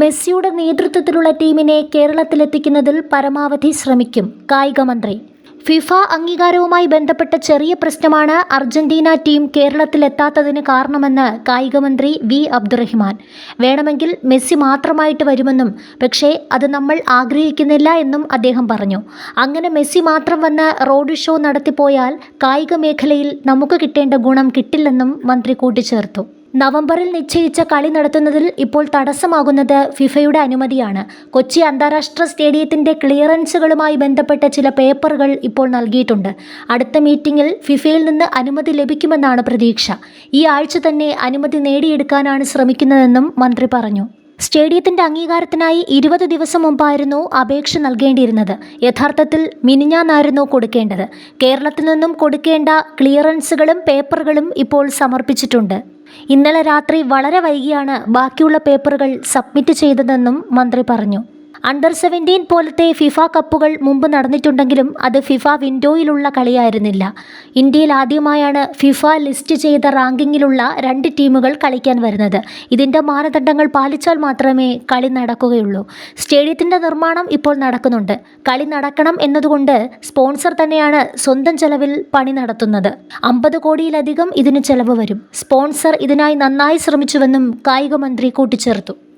മെസ്സിയുടെ നേതൃത്വത്തിലുള്ള ടീമിനെ കേരളത്തിലെത്തിക്കുന്നതിൽ പരമാവധി ശ്രമിക്കും കായികമന്ത്രി ഫിഫ അംഗീകാരവുമായി ബന്ധപ്പെട്ട ചെറിയ പ്രശ്നമാണ് അർജന്റീന ടീം കേരളത്തിലെത്താത്തതിന് കാരണമെന്ന് കായികമന്ത്രി വി അബ്ദുറഹിമാൻ. വേണമെങ്കിൽ മെസ്സി മാത്രമായിട്ട് വരുമെന്നും പക്ഷേ അത് നമ്മൾ ആഗ്രഹിക്കുന്നില്ല എന്നും അദ്ദേഹം പറഞ്ഞു. അങ്ങനെ മെസ്സി മാത്രം വന്ന് റോഡ് ഷോ നടത്തിപ്പോയാൽ കായിക മേഖലയിൽ നമുക്ക് കിട്ടേണ്ട ഗുണം കിട്ടില്ലെന്നും മന്ത്രി കൂട്ടിച്ചേർത്തു. നവംബറിൽ നിശ്ചയിച്ച കളി നടത്തുന്നതിൽ ഇപ്പോൾ തടസ്സമാകുന്നത് ഫിഫയുടെ അനുമതിയാണ്. കൊച്ചി അന്താരാഷ്ട്ര സ്റ്റേഡിയത്തിന്റെ ക്ലിയറൻസുകളുമായി ബന്ധപ്പെട്ട ചില പേപ്പറുകൾ ഇപ്പോൾ നൽകിയിട്ടുണ്ട്. അടുത്ത മീറ്റിംഗിൽ ഫിഫയിൽ നിന്ന് അനുമതി ലഭിക്കുമെന്നാണ് പ്രതീക്ഷ. ഈ ആഴ്ച തന്നെ അനുമതി നേടിയെടുക്കാനാണ് ശ്രമിക്കുന്നതെന്നും മന്ത്രി പറഞ്ഞു. സ്റ്റേഡിയത്തിന്റെ അംഗീകാരത്തിനായി ഇരുപത് ദിവസം മുമ്പായിരുന്നു അപേക്ഷ നൽകേണ്ടിയിരുന്നത്. യഥാർത്ഥത്തിൽ മിനിഞ്ഞാന്നായിരുന്നു കൊടുക്കേണ്ടത്. കേരളത്തിൽ നിന്നും കൊടുക്കേണ്ട ക്ലിയറൻസുകളും പേപ്പറുകളും ഇപ്പോൾ സമർപ്പിച്ചിട്ടുണ്ട്. ഇന്നലെ രാത്രി വളരെ വൈകിയാണ് ബാക്കിയുള്ള പേപ്പറുകൾ സബ്മിറ്റ് ചെയ്തതെന്നും മന്ത്രി പറഞ്ഞു അണ്ടർ സെവന്റീൻ പോലത്തെ ഫിഫ കപ്പുകൾ മുമ്പ് നടന്നിട്ടുണ്ടെങ്കിലും അത് ഫിഫ വിൻഡോയിലുള്ള കളിയായിരുന്നില്ല. ഇന്ത്യയിൽ ആദ്യമായാണ് ഫിഫ ലിസ്റ്റ് ചെയ്ത റാങ്കിങ്ങിലുള്ള രണ്ട് ടീമുകൾ കളിക്കാൻ വരുന്നത്. ഇതിന്റെ മാനദണ്ഡങ്ങൾ പാലിച്ചാൽ മാത്രമേ കളി നടക്കുകയുള്ളൂ. സ്റ്റേഡിയത്തിന്റെ നിർമ്മാണം ഇപ്പോൾ നടക്കുന്നുണ്ട്. കളി നടക്കണം എന്നതുകൊണ്ട് സ്പോൺസർ തന്നെയാണ് സ്വന്തം ചെലവിൽ പണി നടത്തുന്നത്. അമ്പത് കോടിയിലധികം ഇതിന് ചെലവ് വരും. സ്പോൺസർ ഇതിനായി നന്നായി ശ്രമിച്ചുവെന്നും കായിക മന്ത്രി കൂട്ടിച്ചേർത്തു.